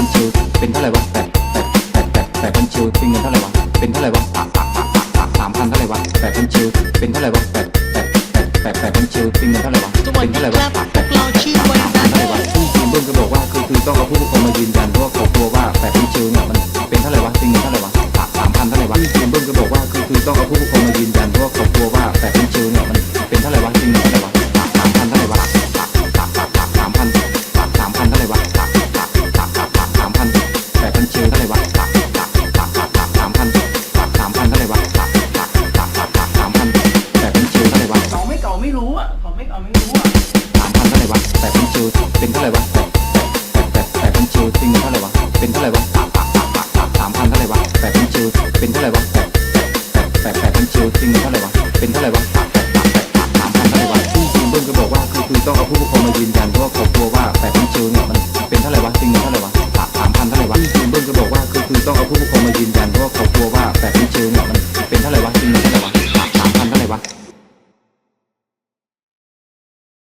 ันชิวเป็นเท่าไหร่วะแปดแปดแปดแปดแปดพันชิวเป็นเงินเท่าไหร่วะเป็นเท่าไหร่วะสามสามสามสามสามสามพันเท่าไหร่วะแปดพันชิวเป็นเท่าไหร่วะแปดแปดแปดแปดแปดพันชิวเป็นเงินเท่าไหร่วะเป็นเท่าไหร่วะรับแปดพวกเราชื่อไวรัสเท่าไหร่วะซึ่งทีมเบิ้มก็บอกว่าคือคือต้องเอาผู้ปกครองมายืนยันเพราะว่าเขากลัวว่าแปดพันชิวเนี่ยมันเป็นเท่าไหร่วะเป็นเงินเท่าไหร่วะสามสามพันเท่าไหร่วะซึ่งทีมเบิ้มก็บอกว่าคือคือต้องเอาผู้ปกครองมายืนยันเพราะว่าเขากลัวว่าแปดพันชิวเนี่ยมัน่ะเขาไม่เอาไม่รู้อะสามพันเท่าไหร่วะแปดเป็นชิวเป็นเท่าไหร่วะแปดแปดแต่เป็นชิวเป็นเท่าไหร่วะเป็นเท่าไหร่วะสามพันเท่าไหร่วะแปดเป็นชิวเป็นเท่าไหร่วะแปดแปดแปดเป็นชิวเป็นเท่าไหร่วะเป็นเท่าไหร่วะสามพันเท่าไหร่วะซึ่งเบิ้มก็บอกว่าคือคือต้องเอาผู้ปกครองมายืนยันเพราะว่าเขากลัวว่าแปดเป็นชิวเนี่ยมันเป็นเท่าไหร่วะจริงเท่าไหร่วะสามสามพันเท่าไหร่วะซึ่งเบิ้มก็บอกว่าคือคือต้องเอาผู้ปกครองมายืนยันเพราะว่าเขากลัวว่าแปดเป็นชิวเนี่ย